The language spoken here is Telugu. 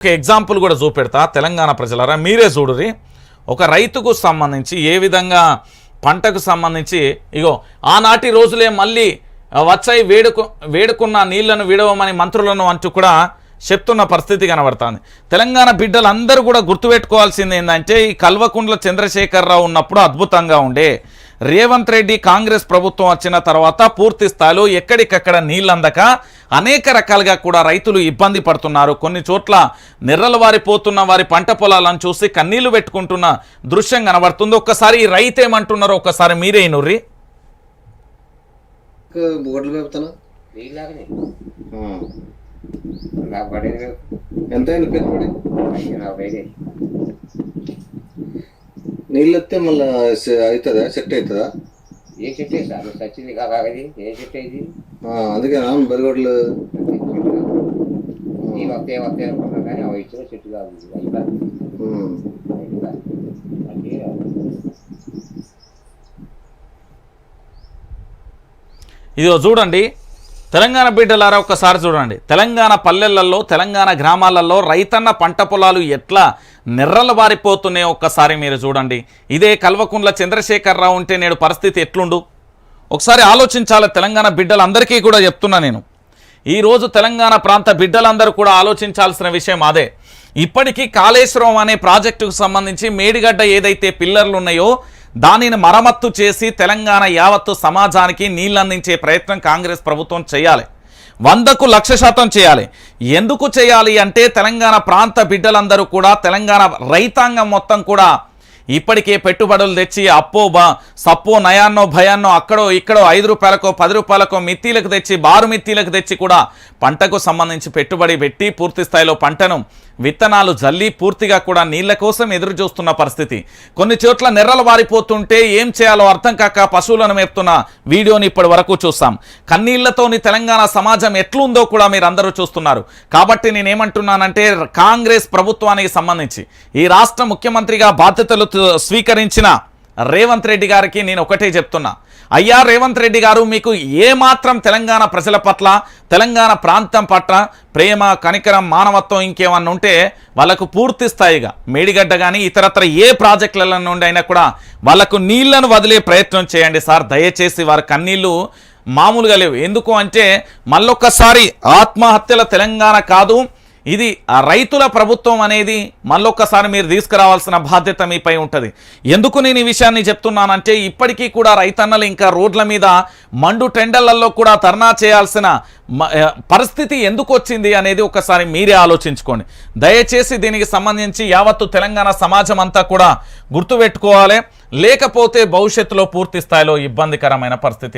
ఒక ఎగ్జాంపుల్ కూడా చూపెడతా తెలంగాణ ప్రజలరా మీరే చూడురి ఒక రైతుకు సంబంధించి ఏ విధంగా పంటకు సంబంధించి ఇగో ఆనాటి రోజులే మళ్ళీ వచ్చాయి వేడుకు వేడుకున్న నీళ్ళను విడవమని మంత్రులను అంటూ కూడా చెప్తున్న పరిస్థితి కనబడుతుంది. తెలంగాణ బిడ్డలందరూ కూడా గుర్తుపెట్టుకోవాల్సింది ఏంటంటే ఈ కల్వకుండ్ల చంద్రశేఖరరావు ఉన్నప్పుడు అద్భుతంగా ఉండే రేవంత్ రెడ్డి కాంగ్రెస్ ప్రభుత్వం వచ్చిన తర్వాత పూర్తి స్థాయిలో ఎక్కడికక్కడ నీళ్ళందక అనేక రకాలుగా కూడా రైతులు ఇబ్బంది పడుతున్నారు. కొన్ని చోట్ల నిర్రలు వారిపోతున్న వారి పంట పొలాలను చూసి కన్నీళ్ళు పెట్టుకుంటున్న దృశ్యం కనబడుతుంది. ఒక్కసారి ఈ రైతు ఏమంటున్నారో ఒక్కసారి మీరే నుర్రి ఎంత అయింది పెట్టుబడి అయ్యో నాకు పడేది నీళ్ళు వస్తే మళ్ళీ అవుతుందా? సెట్ అవుతుందా? ఏ చెట్టు సార్ సచ్చింది కాక అది ఏ చెట్టు ఇది ఆ, అందుకే రాను బరిగొడ్లు. ఈ వస్తే వస్తే అనుకున్నాం కానీ అవి ఇచ్చిన చెట్టు కాదు. ఇదిగో చూడండి. తెలంగాణ బిడ్డలారా ఒక్కసారి చూడండి. తెలంగాణ పల్లెలలో తెలంగాణ గ్రామాలలో రైతన్న పంట పొలాలు ఎట్లా నిర్రలు బారిపోతున్నాయో ఒక్కసారి మీరు చూడండి. ఇదే కల్వకుండ్ల చంద్రశేఖరరావు ఉంటే నేడు పరిస్థితి ఎట్లుండు? ఒకసారి ఆలోచించాలి తెలంగాణ బిడ్డలందరికీ కూడా చెప్తున్నా నేను. ఈరోజు తెలంగాణ ప్రాంత బిడ్డలందరూ కూడా ఆలోచించాల్సిన విషయం అదే. ఇప్పటికీ కాళేశ్వరం అనే ప్రాజెక్టుకు సంబంధించి మేడిగడ్డ ఏదైతే పిల్లర్లు ఉన్నాయో దానిని మరమ్మత్తు చేసి తెలంగాణ యావత్తు సమాజానికి నీళ్ళందించే ప్రయత్నం కాంగ్రెస్ ప్రభుత్వం చేయాలి. వందకు లక్ష శాతం చేయాలి. ఎందుకు చేయాలి అంటే తెలంగాణ ప్రాంత బిడ్డలందరూ కూడా తెలంగాణ రైతాంగం మొత్తం కూడా ఇప్పటికే పెట్టుబడులు తెచ్చి అప్పో బా సప్పో నయాన్నో భయాన్నో అక్కడో ఇక్కడో ఐదు రూపాయలకో పది రూపాయలకో మిత్తిలకు తెచ్చి బారు మిత్తిలకు తెచ్చి కూడా పంటకు సంబంధించి పెట్టుబడి పెట్టి పూర్తి స్థాయిలో పంటను విత్తనాలు జల్లి పూర్తిగా కూడా నీళ్ళ కోసం ఎదురు చూస్తున్న పరిస్థితి. కొన్ని చోట్ల నెర్రలు వారిపోతుంటే ఏం చేయాలో అర్థం కాక పశువులను మేపుతున్న వీడియోని ఇప్పటి వరకు చూస్తాం. కన్నీళ్ళతోని తెలంగాణ సమాజం ఎట్లుందో కూడా మీరు అందరూ చూస్తున్నారు. కాబట్టి నేనేమంటున్నానంటే కాంగ్రెస్ ప్రభుత్వానికి సంబంధించి ఈ రాష్ట్ర ముఖ్యమంత్రిగా బాధ్యతలు స్వీకరించిన రేవంత్ రెడ్డి గారికి నేను ఒకటే చెప్తున్నా. అయ్యా రేవంత్ రెడ్డి గారు మీకు ఏమాత్రం తెలంగాణ ప్రజల పట్ల తెలంగాణ ప్రాంతం పట్ల ప్రేమ కనికరం మానవత్వం ఇంకేమన్నా ఉంటే వాళ్ళకు పూర్తి స్థాయిగా మేడిగడ్డ కానీ ఇతరత్ర ఏ ప్రాజెక్టుల నుండి అయినా కూడా వాళ్ళకు నీళ్ళను వదిలే ప్రయత్నం చేయండి సార్. దయచేసి వారి కన్నీళ్ళు మామూలుగా లేవు. ఎందుకు అంటే మళ్ళొక్కసారి ఆత్మహత్యల తెలంగాణ కాదు ఇది ఆ రైతుల ప్రభుత్వం అనేది మళ్ళొక్కసారి మీరు తీసుకురావాల్సిన బాధ్యత మీపై ఉంటుంది. ఎందుకు నేను ఈ విషయాన్ని చెప్తున్నానంటే ఇప్పటికీ కూడా రైతన్నలు ఇంకా రోడ్ల మీద మండు టెండర్లలో కూడా ధర్నా చేయాల్సిన పరిస్థితి ఎందుకు వచ్చింది అనేది ఒకసారి మీరే ఆలోచించుకోండి. దయచేసి దీనికి సంబంధించి యావత్తు తెలంగాణ సమాజం అంతా కూడా గుర్తుపెట్టుకోవాలి. లేకపోతే భవిష్యత్తులో పూర్తి స్థాయిలో ఇబ్బందికరమైన పరిస్థితి